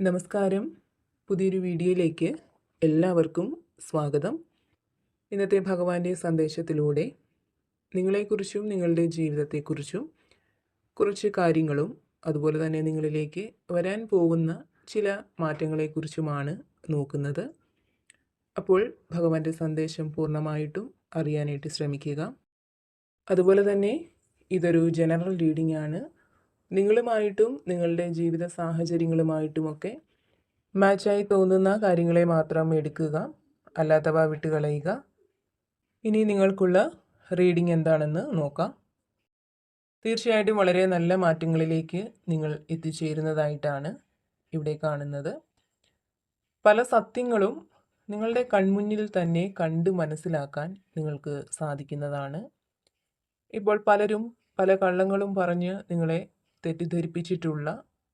നമസ്കാരം. പുതിയൊരു വീഡിയോയിലേക്ക് എല്ലാവർക്കും സ്വാഗതം. ഇന്നത്തെ ഭഗവാന്റെ സന്ദേശത്തിലൂടെ നിങ്ങളെക്കുറിച്ചും നിങ്ങളുടെ ജീവിതത്തെക്കുറിച്ചും കുറച്ച് കാര്യങ്ങളും അതുപോലെ തന്നെ നിങ്ങളിലേക്ക് വരാൻ പോകുന്ന ചില മാറ്റങ്ങളെക്കുറിച്ചുമാണ് നോക്കുന്നത്. അപ്പോൾ ഭഗവാന്റെ സന്ദേശം പൂർണമായിട്ടും അറിയാനായിട്ട് ശ്രമിക്കുക. അതുപോലെ തന്നെ ഇതൊരു ജനറൽ റീഡിംഗ് ആണ്. നിങ്ങളുമായിട്ടും നിങ്ങളുടെ ജീവിത സാഹചര്യങ്ങളുമായിട്ടുമൊക്കെ മാച്ചായി തോന്നുന്ന കാര്യങ്ങളെ മാത്രം എടുക്കുക അല്ലാത്തവ വിട്ടുകളയുക ഇനി നിങ്ങൾക്കുള്ള റീഡിംഗ് എന്താണെന്ന് നോക്കാം. തീർച്ചയായിട്ടും വളരെ നല്ല മാറ്റങ്ങളിലേക്ക് നിങ്ങൾ എത്തിച്ചേരുന്നതായിട്ടാണ് ഇവിടെ കാണുന്നത്. പല സത്യങ്ങളും നിങ്ങളുടെ കൺമുന്നിൽ തന്നെ കണ്ട് മനസ്സിലാക്കാൻ നിങ്ങൾക്ക് സാധിക്കുന്നതാണ്. ഇപ്പോൾ പലരും പല കള്ളങ്ങളും പറഞ്ഞ് നിങ്ങളെ തെറ്റിദ്ധരിപ്പിച്ചിട്ടുള്ള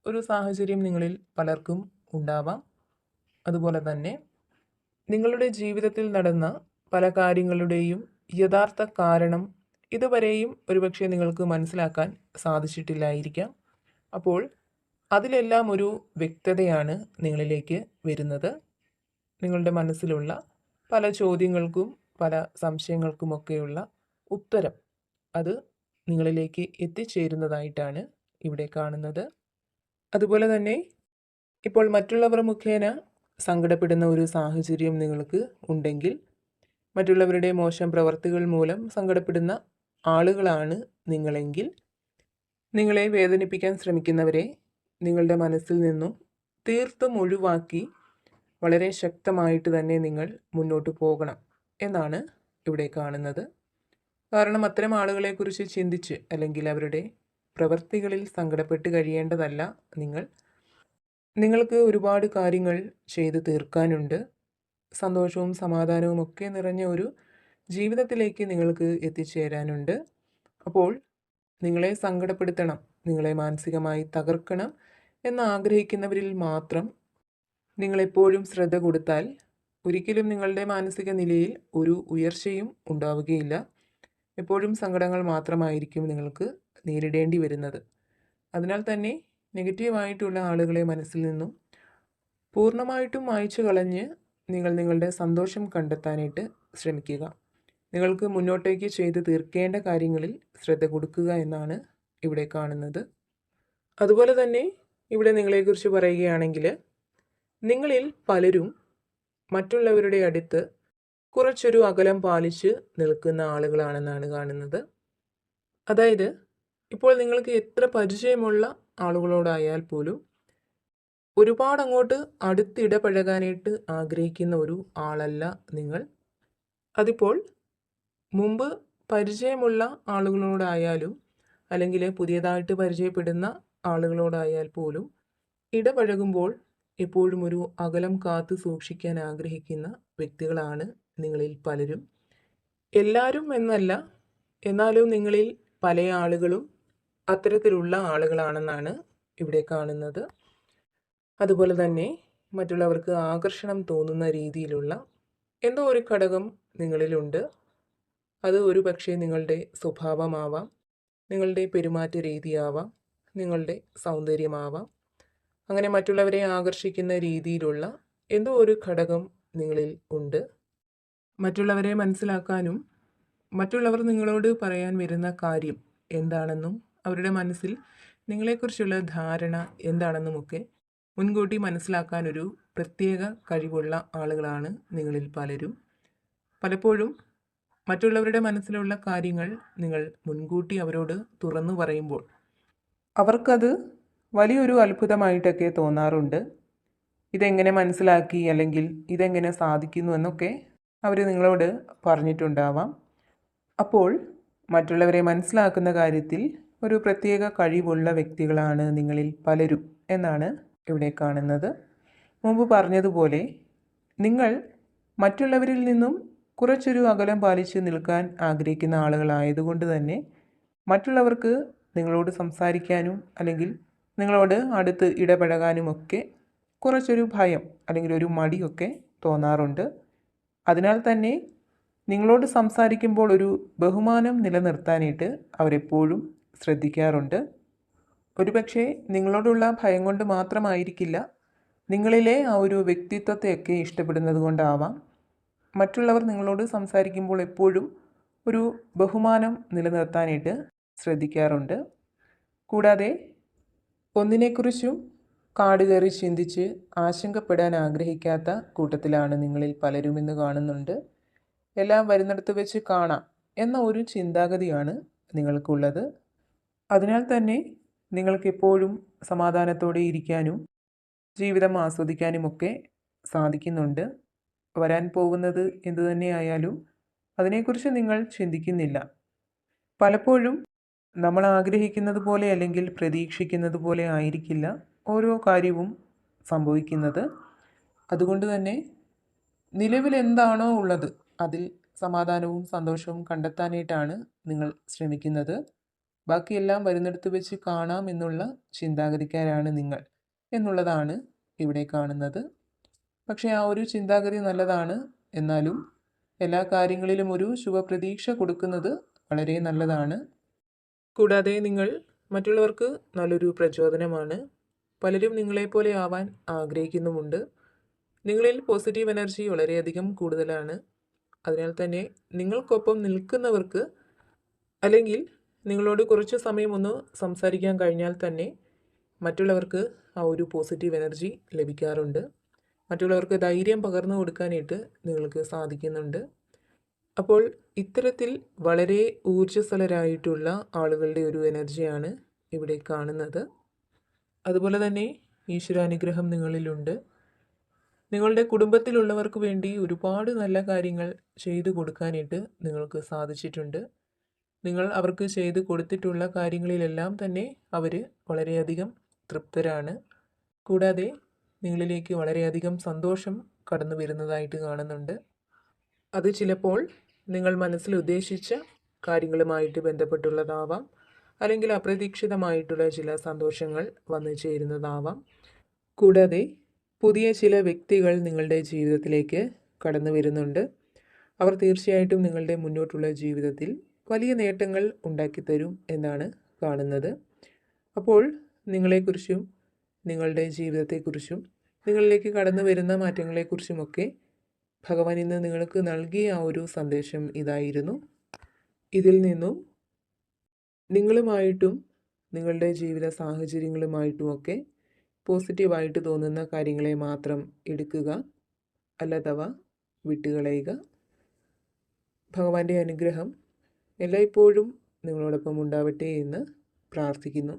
ഒരു സാഹചര്യം നിങ്ങളിൽ പലർക്കും ഉണ്ടാവാം. അതുപോലെ തന്നെ നിങ്ങളുടെ ജീവിതത്തിൽ നടന്ന പല കാര്യങ്ങളുടെയും യഥാർത്ഥ കാരണം ഇതുവരെയും ഒരുപക്ഷെ നിങ്ങൾക്ക് മനസ്സിലാക്കാൻ സാധിച്ചിട്ടില്ലായിരിക്കാം. അപ്പോൾ അതിലെല്ലാം ഒരു വ്യക്തതയാണ് നിങ്ങളിലേക്ക് വരുന്നത്. നിങ്ങളുടെ മനസ്സിലുള്ള പല ചോദ്യങ്ങൾക്കും പല സംശയങ്ങൾക്കുമൊക്കെയുള്ള ഉത്തരം അത് നിങ്ങളിലേക്ക് എത്തിച്ചേരുന്നതായിട്ടാണ് ഇവിടെ കാണുന്നത്. അതുപോലെ തന്നെ ഇപ്പോൾ മറ്റുള്ളവർ മുഖേന സങ്കടപ്പെടുന്ന ഒരു സാഹചര്യം നിങ്ങൾക്ക് ഉണ്ടെങ്കിൽ മറ്റുള്ളവരുടെ മോശം പ്രവർത്തികൾ മൂലം സങ്കടപ്പെടുന്ന ആളുകളാണ് നിങ്ങളെങ്കിൽ നിങ്ങളെ വേദനിപ്പിക്കാൻ ശ്രമിക്കുന്നവരെ നിങ്ങളുടെ മനസ്സിൽ നിന്നും തീർത്തും ഒഴിവാക്കി വളരെ ശക്തമായിട്ട് തന്നെ നിങ്ങൾ മുന്നോട്ട് പോകണം എന്നാണ് ഇവിടെ കാണുന്നത്. കാരണം അത്തരം ആളുകളെക്കുറിച്ച് ചിന്തിച്ച് അല്ലെങ്കിൽ അവരുടെ പ്രവൃത്തികളിൽ സങ്കടപ്പെട്ട് കഴിയേണ്ടതല്ല നിങ്ങൾ. നിങ്ങൾക്ക് ഒരുപാട് കാര്യങ്ങൾ ചെയ്തു തീർക്കാനുണ്ട്. സന്തോഷവും സമാധാനവും ഒക്കെ നിറഞ്ഞ ഒരു ജീവിതത്തിലേക്ക് നിങ്ങൾക്ക് എത്തിച്ചേരാനുണ്ട്. അപ്പോൾ നിങ്ങളെ സങ്കടപ്പെടുത്തണം നിങ്ങളെ മാനസികമായി തകർക്കണം എന്ന് ആഗ്രഹിക്കുന്നവരിൽ മാത്രം നിങ്ങളെപ്പോഴും ശ്രദ്ധ കൊടുത്താൽ ഒരിക്കലും നിങ്ങളുടെ മാനസിക നിലയിൽ ഒരു ഉയർച്ചയും ഉണ്ടാവുകയില്ല. എപ്പോഴും സങ്കടങ്ങൾ മാത്രമായിരിക്കും നിങ്ങൾക്ക് നേരിടേണ്ടി വരുന്നത്. അതിനാൽ തന്നെ നെഗറ്റീവായിട്ടുള്ള ആളുകളെ മനസ്സിൽ നിന്നും പൂർണമായിട്ടും മായ്ച്ചു കളഞ്ഞ് നിങ്ങൾ നിങ്ങളുടെ സന്തോഷം കണ്ടെത്താനായിട്ട് ശ്രമിക്കുക. നിങ്ങൾക്ക് മുന്നോട്ടേക്ക് ചെയ്ത് തീർക്കേണ്ട കാര്യങ്ങളിൽ ശ്രദ്ധ കൊടുക്കുക എന്നാണ് ഇവിടെ കാണുന്നത്. അതുപോലെ തന്നെ ഇവിടെ നിങ്ങളെക്കുറിച്ച് പറയുകയാണെങ്കിൽ നിങ്ങളിൽ പലരും മറ്റുള്ളവരുടെ അടുത്ത് കുറച്ചൊരു അകലം പാലിച്ച് നിൽക്കുന്ന ആളുകളാണെന്നാണ് കാണുന്നത്. അതായത് ഇപ്പോൾ നിങ്ങൾക്ക് എത്ര പരിചയമുള്ള ആളുകളോടായാൽ പോലും ഒരുപാട് അങ്ങോട്ട് അടുത്തിടപഴകാനായിട്ട് ആഗ്രഹിക്കുന്ന ഒരു ആളല്ല നിങ്ങൾ. അതിപ്പോൾ മുമ്പ് പരിചയമുള്ള ആളുകളോടായാലും അല്ലെങ്കിൽ പുതിയതായിട്ട് പരിചയപ്പെടുന്ന ആളുകളോടായാൽ പോലും ഇടപഴകുമ്പോൾ എപ്പോഴും ഒരു അകലം കാത്തു സൂക്ഷിക്കാൻ ആഗ്രഹിക്കുന്ന വ്യക്തികളാണ് നിങ്ങളിൽ പലരും. എല്ലാവരും എന്നല്ല എന്നാലും നിങ്ങളിൽ പല ആളുകളും അത്തരത്തിലുള്ള ആളുകളാണെന്നാണ് ഇവിടെ കാണുന്നത്. അതുപോലെ തന്നെ മറ്റുള്ളവർക്ക് ആകർഷണം തോന്നുന്ന രീതിയിലുള്ള എന്തോ ഒരു ഘടകം നിങ്ങളിലുണ്ട്. അത് ഒരു പക്ഷേ നിങ്ങളുടെ സ്വഭാവമാവാം നിങ്ങളുടെ പെരുമാറ്റ രീതിയാവാം നിങ്ങളുടെ സൗന്ദര്യമാവാം. അങ്ങനെ മറ്റുള്ളവരെ ആകർഷിക്കുന്ന രീതിയിലുള്ള എന്തോ ഒരു ഘടകം നിങ്ങളിൽ ഉണ്ട്. മറ്റുള്ളവരെ മനസ്സിലാക്കാനും മറ്റുള്ളവർ നിങ്ങളോട് പറയാൻ വരുന്ന കാര്യം എന്താണെന്നും അവരുടെ മനസ്സിൽ നിങ്ങളെക്കുറിച്ചുള്ള ധാരണ എന്താണെന്നുമൊക്കെ മുൻകൂട്ടി മനസ്സിലാക്കാനൊരു പ്രത്യേക കഴിവുള്ള ആളുകളാണ് നിങ്ങളിൽ പലരും. പലപ്പോഴും മറ്റുള്ളവരുടെ മനസ്സിലുള്ള കാര്യങ്ങൾ നിങ്ങൾ മുൻകൂട്ടി അവരോട് തുറന്നു പറയുമ്പോൾ അവർക്കത് വലിയൊരു അത്ഭുതമായിട്ടൊക്കെ തോന്നാറുണ്ട്. ഇതെങ്ങനെ മനസ്സിലാക്കി അല്ലെങ്കിൽ ഇതെങ്ങനെ സാധിക്കുന്നു എന്നൊക്കെ അവർ നിങ്ങളോട് പറഞ്ഞിട്ടുണ്ടാവാം. അപ്പോൾ മറ്റുള്ളവരെ മനസ്സിലാക്കുന്ന കാര്യത്തിൽ ഒരു പ്രത്യേക കഴിവുള്ള വ്യക്തികളാണ് നിങ്ങളിൽ പലരും എന്നാണ് ഇവിടെ കാണുന്നത്. മുമ്പ് പറഞ്ഞതുപോലെ നിങ്ങൾ മറ്റുള്ളവരിൽ നിന്നും കുറച്ചൊരു അകലം പാലിച്ച് നിൽക്കാൻ ആഗ്രഹിക്കുന്ന ആളുകളായതുകൊണ്ട് തന്നെ മറ്റുള്ളവർക്ക് നിങ്ങളോട് സംസാരിക്കാനും അല്ലെങ്കിൽ നിങ്ങളോട് അടുത്ത് ഇടപഴകാനുമൊക്കെ കുറച്ചൊരു ഭയം അല്ലെങ്കിൽ ഒരു മടിയൊക്കെ തോന്നാറുണ്ട്. അതിനാൽ തന്നെ നിങ്ങളോട് സംസാരിക്കുമ്പോൾ ഒരു ബഹുമാനം നിലനിർത്താനായിട്ട് അവരെപ്പോഴും ശ്രദ്ധിക്കാറുണ്ട്. ഒരുപക്ഷെ നിങ്ങളോടുള്ള ഭയം കൊണ്ട് മാത്രമായിരിക്കില്ല നിങ്ങളിലെ ആ ഒരു വ്യക്തിത്വത്തെയൊക്കെ ഇഷ്ടപ്പെടുന്നത് കൊണ്ടാവാം മറ്റുള്ളവർ നിങ്ങളോട് സംസാരിക്കുമ്പോൾ എപ്പോഴും ഒരു ബഹുമാനം നിലനിർത്താനായിട്ട് ശ്രദ്ധിക്കാറുണ്ട്. കൂടാതെ ഒന്നിനെക്കുറിച്ചും കാട് കയറി ചിന്തിച്ച് ആശങ്കപ്പെടാൻ ആഗ്രഹിക്കാത്ത കൂട്ടത്തിലാണ് നിങ്ങളിൽ പലരും ഇന്ന് കാണുന്നുണ്ട്. എല്ലാം വരുന്നിടത്ത് വെച്ച് കാണാം എന്ന ഒരു ചിന്താഗതിയാണ് നിങ്ങൾക്കുള്ളത്. അതിനാൽ തന്നെ നിങ്ങൾക്കെപ്പോഴും സമാധാനത്തോടെ ഇരിക്കാനും ജീവിതം ആസ്വദിക്കാനുമൊക്കെ സാധിക്കുന്നുണ്ട്. വരാൻ പോകുന്നത് എന്തു തന്നെയായാലും അതിനെക്കുറിച്ച് നിങ്ങൾ ചിന്തിക്കുന്നില്ല. പലപ്പോഴും നമ്മൾ ആഗ്രഹിക്കുന്നത് പോലെ അല്ലെങ്കിൽ പ്രതീക്ഷിക്കുന്നത് പോലെ ആയിരിക്കില്ല ഓരോ കാര്യവും സംഭവിക്കുന്നത്. അതുകൊണ്ട് തന്നെ നിലവിൽ എന്താണോ ഉള്ളത് അതിൽ സമാധാനവും സന്തോഷവും കണ്ടെത്താനായിട്ടാണ് നിങ്ങൾ ശ്രമിക്കുന്നത്. ബാക്കിയെല്ലാം വരുന്നിടത്ത് വെച്ച് കാണാം എന്നുള്ള ചിന്താഗതിക്കാരാണ് നിങ്ങൾ എന്നുള്ളതാണ് ഇവിടെ കാണുന്നത്. പക്ഷേ ആ ഒരു ചിന്താഗതി നല്ലതാണ്. എന്നാലും എല്ലാ കാര്യങ്ങളിലും ഒരു ശുഭപ്രതീക്ഷ കൊടുക്കുന്നത് വളരെ നല്ലതാണ്. കൂടാതെ നിങ്ങൾ മറ്റുള്ളവർക്ക് നല്ലൊരു പ്രചോദനമാണ്. പലരും നിങ്ങളെപ്പോലെ ആവാൻ ആഗ്രഹിക്കുന്നുമുണ്ട്. നിങ്ങളിൽ പോസിറ്റീവ് എനർജി വളരെയധികം കൂടുതലാണ്. അതിനാൽ തന്നെ നിങ്ങൾക്കൊപ്പം നിൽക്കുന്നവർക്ക് അല്ലെങ്കിൽ നിങ്ങളോട് കുറച്ച് സമയം ഒന്ന് സംസാരിക്കാൻ കഴിഞ്ഞാൽ തന്നെ മറ്റുള്ളവർക്ക് ആ ഒരു പോസിറ്റീവ് എനർജി ലഭിക്കാറുണ്ട്. മറ്റുള്ളവർക്ക് ധൈര്യം പകർന്നു കൊടുക്കാനായിട്ട് നിങ്ങൾക്ക് സാധിക്കുന്നുണ്ട്. അപ്പോൾ ഇത്തരത്തിൽ വളരെ ഊർജസ്വലരായിട്ടുള്ള ആളുകളുടെ ഒരു എനർജിയാണ് ഇവിടെ കാണുന്നത്. അതുപോലെ തന്നെ ഈശ്വരാനുഗ്രഹം നിങ്ങളിലുണ്ട്. നിങ്ങളുടെ കുടുംബത്തിലുള്ളവർക്ക് വേണ്ടി ഒരുപാട് നല്ല കാര്യങ്ങൾ ചെയ്തു കൊടുക്കാനായിട്ട് നിങ്ങൾക്ക് സാധിച്ചിട്ടുണ്ട്. നിങ്ങൾ അവർക്ക് ചെയ്ത് കൊടുത്തിട്ടുള്ള കാര്യങ്ങളിലെല്ലാം തന്നെ അവർ വളരെയധികം തൃപ്തരാണ്. കൂടാതെ നിങ്ങളിലേക്ക് വളരെയധികം സന്തോഷം കടന്നു വരുന്നതായിട്ട് കാണുന്നുണ്ട്. അത് ചിലപ്പോൾ നിങ്ങൾ മനസ്സിൽ ഉദ്ദേശിച്ച കാര്യങ്ങളുമായിട്ട് ബന്ധപ്പെട്ടുള്ളതാവാം അല്ലെങ്കിൽ അപ്രതീക്ഷിതമായിട്ടുള്ള ചില സന്തോഷങ്ങൾ വന്നു ചേരുന്നതാവാം. കൂടാതെ പുതിയ ചില വ്യക്തികൾ നിങ്ങളുടെ ജീവിതത്തിലേക്ക് കടന്നു വരുന്നുണ്ട്. അവർ തീർച്ചയായിട്ടും നിങ്ങളുടെ മുന്നോട്ടുള്ള ജീവിതത്തിൽ വലിയ നേട്ടങ്ങൾ ഉണ്ടാക്കിത്തരും എന്നാണ് കാണുന്നത്. അപ്പോൾ നിങ്ങളെക്കുറിച്ചും നിങ്ങളുടെ ജീവിതത്തെക്കുറിച്ചും നിങ്ങളിലേക്ക് കടന്നു വരുന്ന മാറ്റങ്ങളെക്കുറിച്ചുമൊക്കെ ഭഗവാൻ ഇന്ന് നിങ്ങൾക്ക് നൽകിയ ആ ഒരു സന്ദേശം ഇതായിരുന്നു. ഇതിൽ നിന്നും നിങ്ങളുമായിട്ടും നിങ്ങളുടെ ജീവിത സാഹചര്യങ്ങളുമായിട്ടുമൊക്കെ പോസിറ്റീവായിട്ട് തോന്നുന്ന കാര്യങ്ങളെ മാത്രം എടുക്കുക അല്ലാതവ വിട്ടുകളയുക. ഭഗവാന്റെ അനുഗ്രഹം എല്ലായ്പ്പോഴും നിങ്ങളോടൊപ്പം ഉണ്ടാവട്ടെ എന്ന് പ്രാർത്ഥിക്കുന്നു.